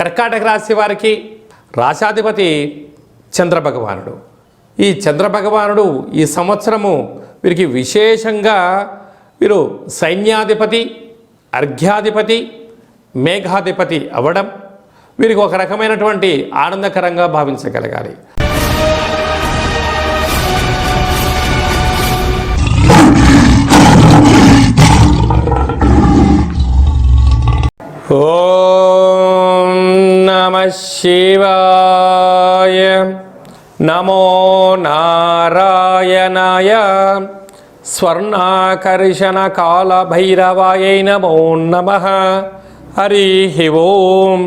కర్కాటక రాశి వారికి రాశాధిపతి చంద్రభగవానుడు. ఈ చంద్రభగవానుడు ఈ సంవత్సరము వీరికి విశేషంగా వీరు సైన్యాధిపతి అర్ఘ్యాధిపతి మేఘాధిపతి అవ్వడం వీరికి ఒక రకమైనటువంటి ఆనందకరంగా భావించగలగాలి. ఓ శివాయ నమో నారాయణాయ స్వర్ణాకర్షణ కాల భైరవాయ నమో నమ హరి ఓం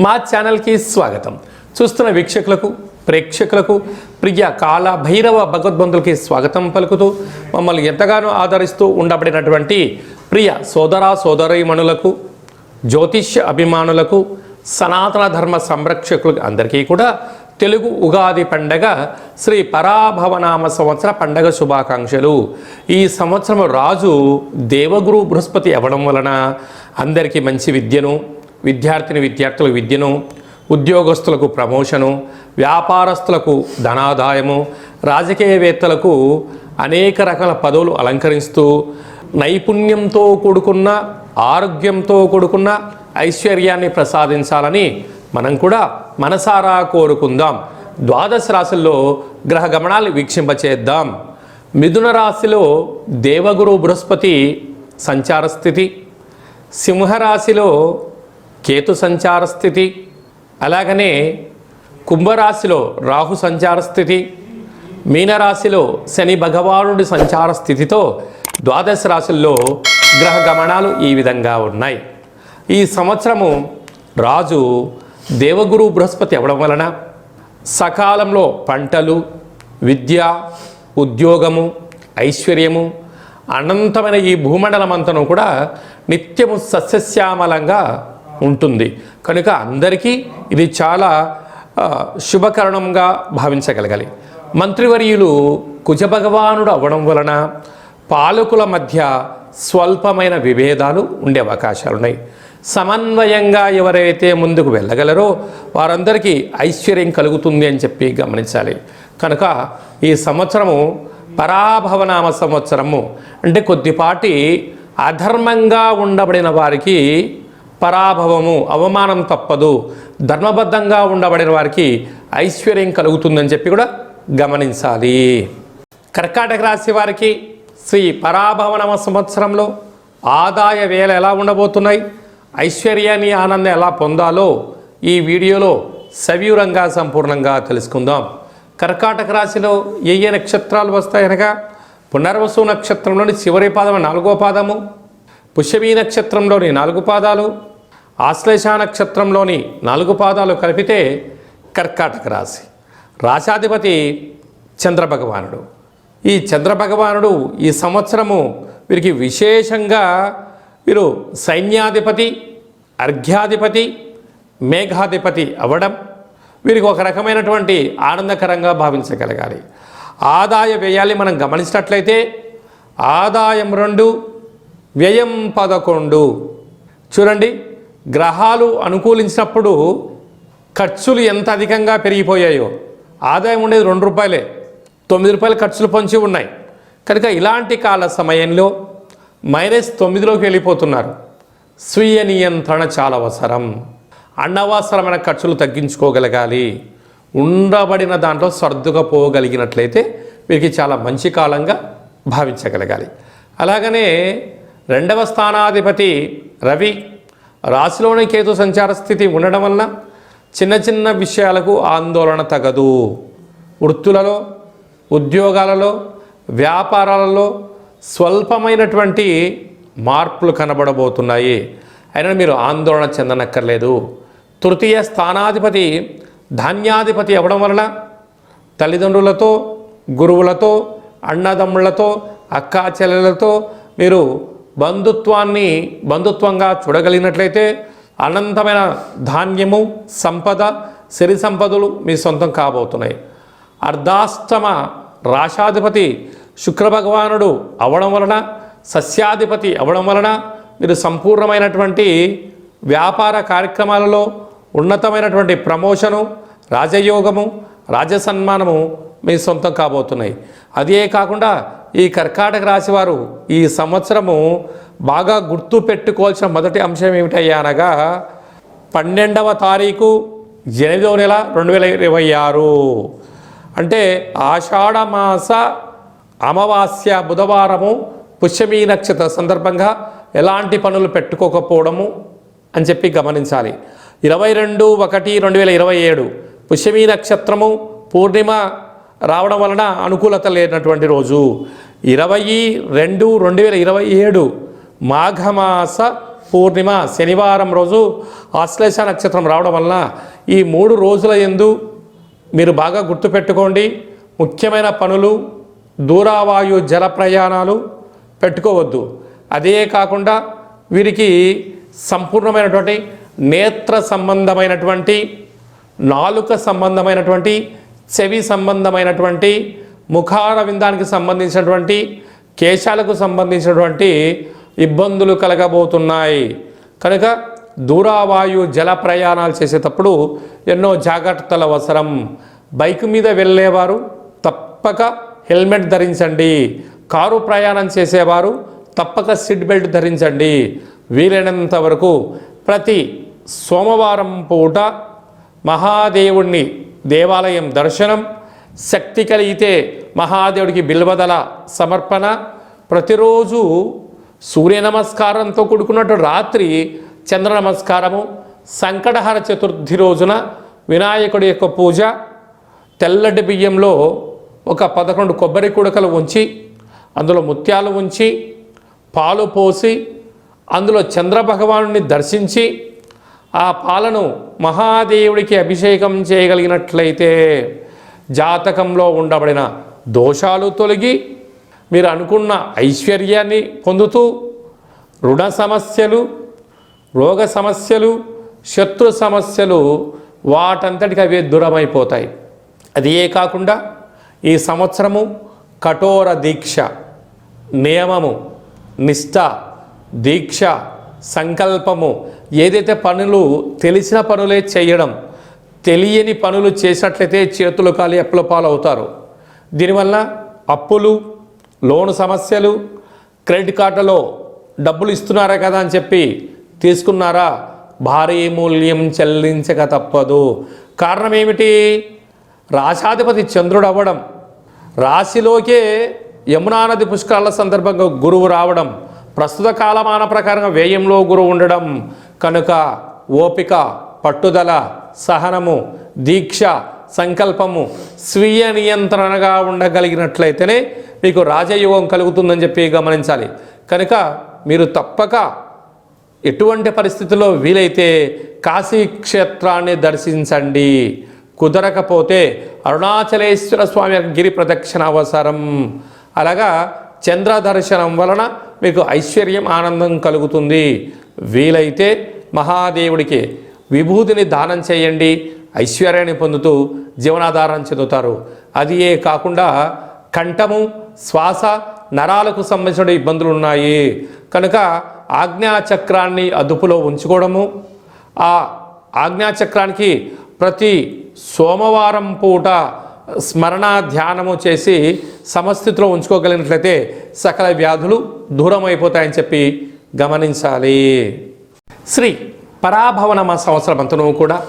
మా ఛానల్కి స్వాగతం. చూస్తున్న వీక్షకులకు ప్రేక్షకులకు ప్రియ కాల భైరవ భగవద్బంధులకి స్వాగతం పలుకుతూ మమ్మల్ని ఎంతగానో ఆదరిస్తూ ఉండబడినటువంటి ప్రియ సోదర సోదరీమణులకు జ్యోతిష్య అభిమానులకు సనాతన ధర్మ సంరక్షకులు అందరికీ కూడా తెలుగు ఉగాది పండగ శ్రీ పరాభవనామ సంవత్సర పండగ శుభాకాంక్షలు. ఈ సంవత్సరం రాజు దేవగురు బృహస్పతి అవ్వడం వలన అందరికీ మంచి విద్యను విద్యార్థిని విద్యార్థుల విద్యను ఉద్యోగస్తులకు ప్రమోషను వ్యాపారస్తులకు ధనాదాయము రాజకీయవేత్తలకు అనేక రకాల పదవులు అలంకరిస్తూ నైపుణ్యంతో కూడుకున్న ఆరోగ్యంతో కూడుకున్న ఐశ్వర్యాన్ని ప్రసాదించాలని మనం కూడా మనసారా కోరుకుందాం. ద్వాదశ రాశుల్లో గ్రహ గమనాలు వీక్షింపచేద్దాం. మిథున రాశిలో దేవగురు బృహస్పతి సంచార స్థితి. సింహరాశిలో కేతు సంచార స్థితి. అలాగనే కుంభరాశిలో రాహు సంచార స్థితి. మీనరాశిలో శని భగవానుడి సంచార స్థితితో ద్వాదశ రాశుల్లో గ్రహ గమనాలు ఈ విధంగా ఉన్నాయి. ఈ సంవత్సరము రాజు దేవగురు బృహస్పతి అవ్వడం వలన సకాలంలో పంటలు విద్య ఉద్యోగము ఐశ్వర్యము అనంతమైన ఈ భూమండలం అంతను కూడా నిత్యము సస్యశ్యామలంగా ఉంటుంది. కనుక అందరికీ ఇది చాలా శుభకరణంగా భావించగలగాలి. మంత్రివర్యులు కుజభగవానుడు అవ్వడం వలన పాలకుల మధ్య స్వల్పమైన విభేదాలు ఉండే అవకాశాలు ఉన్నాయి సమన్వయంగా ఎవరైతే ముందుకు వెళ్ళగలరో వారందరికీ ఐశ్వర్యం కలుగుతుంది అని చెప్పి గమనించాలి. కనుక ఈ సంవత్సరము పరాభవనామ సంవత్సరము అంటే కొద్దిపాటి అధర్మంగా ఉండబడిన వారికి పరాభవము అవమానం తప్పదు. ధర్మబద్ధంగా ఉండబడిన వారికి ఐశ్వర్యం కలుగుతుందని చెప్పి కూడా గమనించాలి. కర్కాటక రాశి వారికి శ్రీ పరాభవనమ సంవత్సరంలో ఆదాయ వేల ఎలా ఉండబోతున్నాయి? ఐశ్వర్యాన్ని ఆనందం ఎలా పొందాలో ఈ వీడియోలో సవివరంగా సంపూర్ణంగా తెలుసుకుందాం. కర్కాటక రాశిలో ఏ ఏ నక్షత్రాలు వస్తాయనగా పునర్వసు నక్షత్రంలోని చివరి పాదము నాలుగో పాదము పుష్యమీ నక్షత్రంలోని నాలుగు పాదాలు ఆశ్లేష నక్షత్రంలోని నాలుగు పాదాలు కలిపితే కర్కాటక రాశి. రాశాధిపతి చంద్రభగవానుడు. ఈ చంద్రభగవానుడు ఈ సంవత్సరము వీరికి విశేషంగా వీరు సైన్యాధిపతి అర్ఘ్యాధిపతి మేఘాధిపతి అవ్వడం వీరికి ఒక రకమైనటువంటి ఆనందకరంగా భావించగలగాలి. ఆదాయ వ్యయాన్ని మనం గమనించినట్లయితే ఆదాయం రెండు వ్యయం పదకొండు. చూడండి గ్రహాలు అనుకూలించినప్పుడు ఖర్చులు ఎంత అధికంగా పెరిగిపోయాయో. ఆదాయం ఉండేది రెండు రూపాయలే. తొమ్మిది రూపాయల ఖర్చులు పొంచి ఉన్నాయి. కనుక ఇలాంటి కాల సమయంలో మైనస్ తొమ్మిదిలోకి వెళ్ళిపోతున్నారు. స్వీయ నియంత్రణ చాలా అవసరం. అనవసరమైన ఖర్చులు తగ్గించుకోగలగాలి. ఉండబడిన దాంట్లో సర్దుకపోగలిగినట్లయితే వీరికి చాలా మంచి కాలంగా భావించగలగాలి. అలాగనే రెండవ స్థానాధిపతి రవి రాశిలోని కేతు సంచార స్థితి ఉండడం వలన చిన్న చిన్న విషయాలకు ఆందోళన తగదు. వృత్తులలో ఉద్యోగాలలో వ్యాపారాలలో స్వల్పమైనటువంటి మార్పులు కనబడబోతున్నాయి. అయినా మీరు ఆందోళన చెందనక్కర్లేదు. తృతీయ స్థానాధిపతి ధాన్యాధిపతి అవ్వడం వలన తల్లిదండ్రులతో గురువులతో అన్నదమ్ములతో అక్కా చెల్లెలతో మీరు బంధుత్వాన్ని బంధుత్వంగా చూడగలిగినట్లయితే అనంతమైన ధాన్యము సంపద సిరి సంపదలు మీ సొంతం కాబోతున్నాయి. అర్ధాష్టమ రాశాధిపతి శుక్రభగవానుడు అవడం వలన సస్యాధిపతి అవడం వలన మీరు సంపూర్ణమైనటువంటి వ్యాపార కార్యక్రమాలలో ఉన్నతమైనటువంటి ప్రమోషను రాజయోగము రాజసన్మానము మీ సొంతం కాబోతున్నాయి. అదే కాకుండా ఈ కర్కాటక రాశి వారు ఈ సంవత్సరము బాగా గుర్తు పెట్టుకోవాల్సిన మొదటి అంశం ఏమిటయ్యా అనగా పన్నెండవ తారీఖు ఎనిమిదవ నెల రెండు వేల ఇరవై ఆరు. అంటే ఆషాఢమాస అమావాస్య బుధవారము పుష్యమీ నక్షత్ర సందర్భంగా ఎలాంటి పనులు పెట్టుకోకపోవడము అని చెప్పి గమనించాలి. ఇరవై రెండు ఒకటి రెండు వేల ఇరవై ఏడు పుష్యమీ నక్షత్రము పూర్ణిమ రావడం వలన అనుకూలత లేనటువంటి రోజు. ఇరవై రెండు రెండు వేల ఇరవై ఏడు మాఘమాస పూర్ణిమ శనివారం రోజు ఆశ్లేష నక్షత్రం రావడం వలన ఈ మూడు రోజుల ఎందు మీరు బాగా గుర్తుపెట్టుకోండి. ముఖ్యమైన పనులు దూరావాయు జల ప్రయాణాలు పెట్టుకోవద్దు. అదే కాకుండా వీరికి సంపూర్ణమైనటువంటి నేత్ర సంబంధమైనటువంటి నాలుక సంబంధమైనటువంటి చెవి సంబంధమైనటువంటి ముఖార విందానికి సంబంధించినటువంటి కేశాలకు సంబంధించినటువంటి ఇబ్బందులు కలగబోతున్నాయి. కనుక దూరావాయు జల ప్రయాణాలు చేసేటప్పుడు ఎన్నో జాగ్రత్తలు అవసరం. బైక్ మీద వెళ్ళేవారు తప్పక హెల్మెట్ ధరించండి. కారు ప్రయాణం చేసేవారు తప్పక సీట్ బెల్ట్ ధరించండి. వీలైనంత వరకు ప్రతి సోమవారం పూట మహాదేవుణ్ణి దేవాలయం దర్శనం శక్తి కలిగితే మహాదేవుడికి బిల్వదల సమర్పణ ప్రతిరోజు సూర్య నమస్కారంతో కూడుకున్నట్టు రాత్రి చంద్ర నమస్కారము సంకటహర చతుర్థి రోజున వినాయకుడి యొక్క పూజ తెల్లటి బియ్యంలో ఒక పదకొండు కొబ్బరి కుడకలు ఉంచి అందులో ముత్యాలు ఉంచి పాలు పోసి అందులో చంద్రభగవాను దర్శించి ఆ పాలను మహాదేవుడికి అభిషేకం చేయగలిగినట్లయితే జాతకంలో ఉండబడిన దోషాలు తొలగి మీరు అనుకున్న ఐశ్వర్యాన్ని పొందుతూ రుణ సమస్యలు రోగ సమస్యలు శత్రు సమస్యలు వాటంతటికి అవే దూరమైపోతాయి. అదే కాకుండా ఈ సంవత్సరము కఠోర దీక్ష నియమము నిష్ఠ దీక్ష సంకల్పము. ఏదైతే పనులు తెలిసిన పనులే చేయడం తెలియని పనులు చేసినట్లయితే చేతులు కాలి అప్పుల పాలవుతారు. దీనివల్ల అప్పులు లోన్ సమస్యలు క్రెడిట్ కార్డులో డబ్బులు ఇస్తున్నారా కదా అని చెప్పి తీసుకున్నారా? భారీ మూల్యం చెల్లించక తప్పదు. కారణం ఏమిటి? రాశాధిపతి చంద్రుడు అవ్వడం రాశిలోకే యమునా నది పుష్కరాల సందర్భంగా గురువు రావడం ప్రస్తుత కాలమాన ప్రకారంగా వ్యయంలో గురువు ఉండడం కనుక ఓపిక పట్టుదల సహనము దీక్ష సంకల్పము స్వీయ నియంత్రణగా ఉండగలిగినట్లయితేనే మీకు రాజయోగం కలుగుతుందని చెప్పి గమనించాలి. కనుక మీరు తప్పక ఎటువంటి పరిస్థితుల్లో వీలైతే కాశీ క్షేత్రాన్ని దర్శించండి. కుదరకపోతే అరుణాచలేశ్వర స్వామి గిరి ప్రదక్షిణ అవసరం అలాగా చంద్ర దర్శనం వలన మీకు ఐశ్వర్యం ఆనందం కలుగుతుంది. వీలైతే మహాదేవుడికి విభూతిని దానం చేయండి. ఐశ్వర్యాన్ని పొందుతూ జీవనాధారం చెందుతారు. అది ఏ కాకుండా కంఠము శ్వాస నరాలకు సంబంధించిన ఇబ్బందులు ఉన్నాయి కనుక ఆజ్ఞాచక్రాన్ని అదుపులో ఉంచుకోవడము ఆ ఆజ్ఞాచక్రానికి ప్రతి సోమవారం పూట స్మరణ ధ్యానము చేసి సమస్థితిలో ఉంచుకోగలిగినట్లయితే సకల వ్యాధులు దూరం అయిపోతాయని చెప్పి గమనించాలి. శ్రీ పరాభవనమ సంవత్సరం అంతను కూడా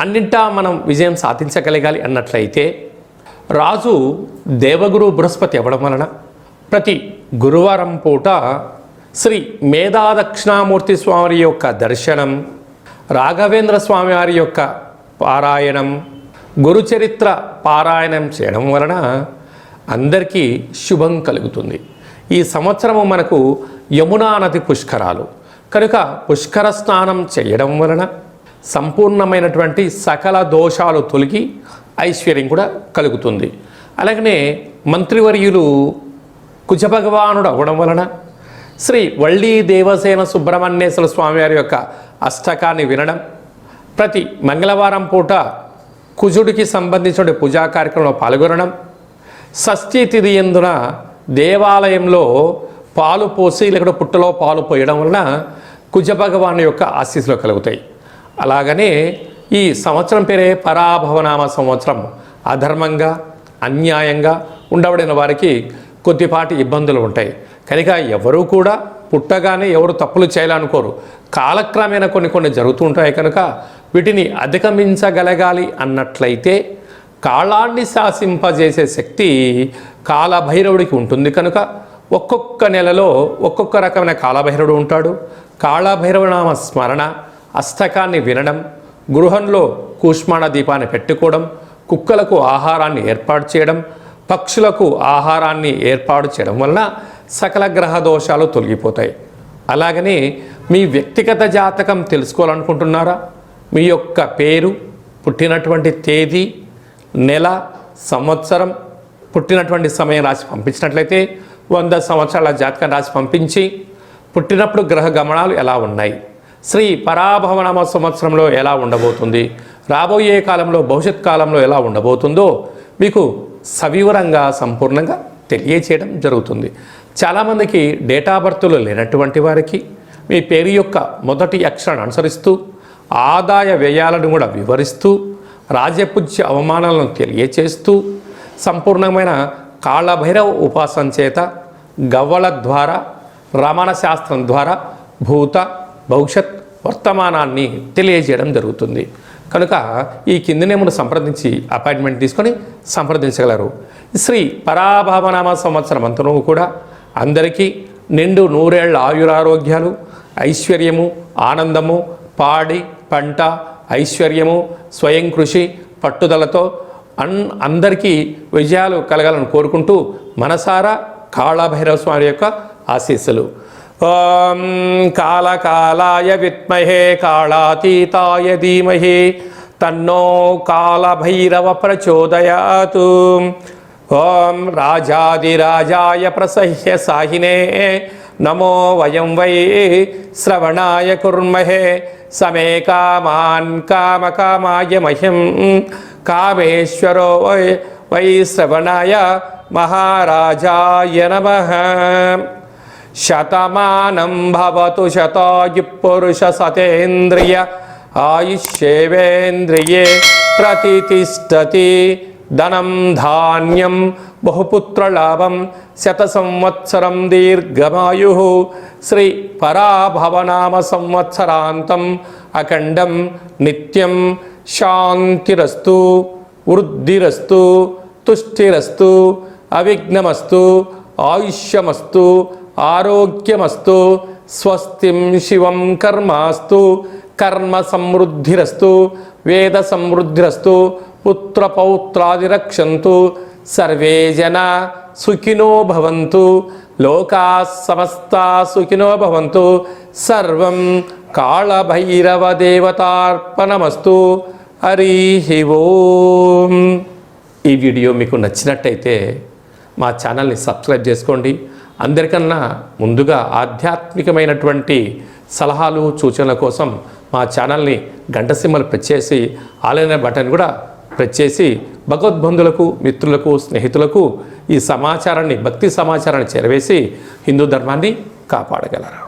అన్నింటా మనం విజయం సాధించగలగాలి అన్నట్లయితే రాజు దేవగురు బృహస్పతి అవ్వడం వలన ప్రతి గురువారం పూట శ్రీ మేధా దక్షిణామూర్తి స్వామి యొక్క దర్శనం రాఘవేంద్ర స్వామి వారి యొక్క పారాయణం గురుచరిత్ర పారాయణం చేయడం వలన అందరికీ శుభం కలుగుతుంది. ఈ సంవత్సరము మనకు యమునా నది పుష్కరాలు. కనుక పుష్కర స్నానం చేయడం వలన సంపూర్ణమైనటువంటి సకల దోషాలు తొలగి ఐశ్వర్యం కూడా కలుగుతుంది. అలాగనే మంత్రివర్యులు కుజభగవానుడు అవ్వడం వలన శ్రీ వళ్ళీ దేవసేన సుబ్రహ్మణ్యేశ్వర స్వామివారి యొక్క అష్టకాన్ని వినడం ప్రతి మంగళవారం పూట కుజుడికి సంబంధించిన పూజా కార్యక్రమంలో పాల్గొనడం షష్ఠీ తిథి ఎందున దేవాలయంలో పాలు పోసి లేకుండా పుట్టలో పాలు పోయడం వలన కుజ భగవాన్ యొక్క ఆశీస్సులు కలుగుతాయి. అలాగనే ఈ సంవత్సరం పేరే పరాభవనామ సంవత్సరం. అధర్మంగా అన్యాయంగా ఉండబడిన వారికి కొద్దిపాటి ఇబ్బందులు ఉంటాయి. కనుక ఎవరు కూడా పుట్టగానే ఎవరు తప్పులు చేయాలనుకోరు. కాలక్రమేణా కొన్ని కొన్ని జరుగుతూ ఉంటాయి కనుక వీటిని అధిగమించగలగాలి అన్నట్లయితే కాళాన్ని శాసింపజేసే శక్తి కాలభైరవుడికి ఉంటుంది కనుక ఒక్కొక్క నెలలో ఒక్కొక్క రకమైన కాలభైరవుడు ఉంటాడు. కాళభైరవనామ స్మరణ అష్టకాన్ని వినడం గృహంలో కూష్మాణ దీపాన్ని పెట్టుకోవడం కుక్కలకు ఆహారాన్ని ఏర్పాటు చేయడం పక్షులకు ఆహారాన్ని ఏర్పాటు చేయడం వలన సకల గ్రహ దోషాలు తొలగిపోతాయి. అలాగనే మీ వ్యక్తిగత జాతకం తెలుసుకోవాలనుకుంటున్నారా? మీ యొక్క పేరు పుట్టినటువంటి తేదీ నెల సంవత్సరం పుట్టినటువంటి సమయం రాసి పంపించినట్లయితే వంద సంవత్సరాల జాతకం రాసి పంపించి పుట్టినప్పుడు గ్రహ గమనాలు ఎలా ఉన్నాయి? శ్రీ పరాభవనామ సంవత్సరంలో ఎలా ఉండబోతుంది? రాబోయే కాలంలో భవిష్యత్ కాలంలో ఎలా ఉండబోతుందో మీకు సవివరంగా సంపూర్ణంగా తెలియచేయడం జరుగుతుంది. చాలామందికి డేటా బర్త్లు లేనటువంటి వారికి మీ పేరు యొక్క మొదటి అక్షరాన్ని అనుసరిస్తూ ఆదాయ వ్యయాలను కూడా వివరిస్తూ రాజపూజ్య అవమానాలను తెలియచేస్తూ సంపూర్ణమైన కాళభైరవ ఉపాసన చేత గవ్వల ద్వారా రమణ శాస్త్రం ద్వారా భూత భవిష్యత్ వర్తమానాన్ని తెలియజేయడం జరుగుతుంది. కనుక ఈ కింది నేమును సంప్రదించి అపాయింట్మెంట్ తీసుకొని సంప్రదించగలరు. శ్రీ పరాభావనామ సంవత్సరం అంతను కూడా అందరికీ నిండు నూరేళ్ళ ఆయురారోగ్యాలు ఐశ్వర్యము ఆనందము పాడి పంట ఐశ్వర్యము స్వయం కృషి పట్టుదలతో అన్ అందరికీ విజయాలు కలగాలని కోరుకుంటూ మనసారా కాళభైరవ స్వామి యొక్క ఆశీస్సులు. ఓం కాలకాలాయ విత్మహే కాళాతీతాయ ధీమహి తన్నో కాలభైరవ ప్రచోదయాతు. ఓం రాజాదిరాజాయ ప్రసహ్య సాహినే నమో వయం వై శ్రవణాయ కుర్మహే సమే కామాన్ కామకామాయ మహిం కామేశ్వరో వై వై శ్రవణాయ మహారాజాయ నమ. శతమానం భవతు శతాయు పురుష సతేంద్రియ ఆయుష్యేవేంద్రియే ప్రతిష్టతి ధనం ధాన్యం బహుపుత్రలాభం శత సంవత్సరం దీర్ఘమాయు శ్రీ పరాభవనామ సంవత్సరాంతం అఖండం నిత్యం శాంతిరస్తు వృద్ధిరస్తు తుష్టిరస్తు అవిఘ్నమస్తు ఆయుష్యమస్తు ఆరోగ్యమస్తు స్వస్తిం శివం కర్మాస్తు కర్మ సమృద్ధిరస్తు వేద సమృద్ధిరస్తు పుత్రపౌత్రాదిరక్షంతు సర్వే జన సుఖినో భవంతు. లోకా సమస్త సుఖినో భవంతు. సర్వం కాళభైరవ దేవతార్పణమస్తు హరి ఓం. ఈ వీడియో మీకు నచ్చినట్టయితే మా ఛానల్ని సబ్స్క్రైబ్ చేసుకోండి. అందరికన్నా ముందుగా ఆధ్యాత్మికమైనటువంటి సలహాలు సూచనల కోసం మా ఛానల్ని గంట సింహలు ప్రెస్ చేసి ఆలయన బటన్ కూడా ప్రెస్ చేసి భగవద్బంధులకు మిత్రులకు స్నేహితులకు ఈ సమాచారాన్ని భక్తి సమాచారాన్ని చేరవేసి హిందూ ధర్మాన్ని కాపాడగలరు.